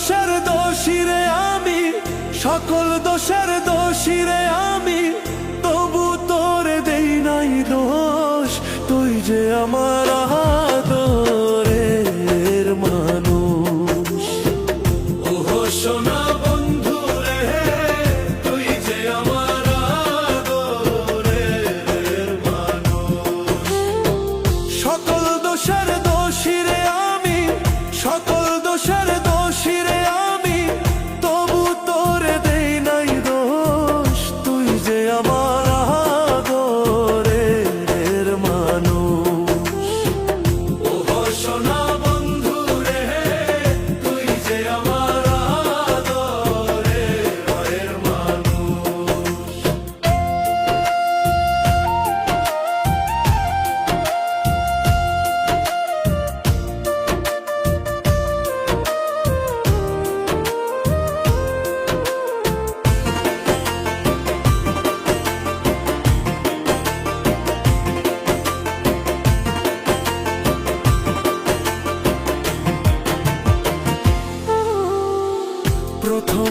দোষের দোষীরে আমি, সকল দোষের দোষীরে আমি। তবু তোর দেই নাই দোষ, তুই যে আমার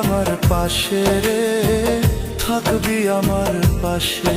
আমার পাশে রে থাকবি আমার পাশে।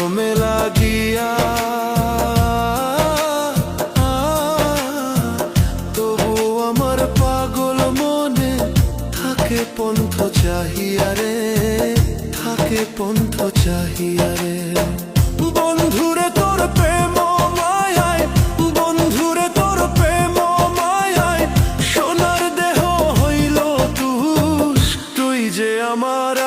পন্থ চাহিয়া রে। বন্ধুরে তোর প্রেম মায়ায় বন্ধুরে তোর দেহ হইল তুই যে আমার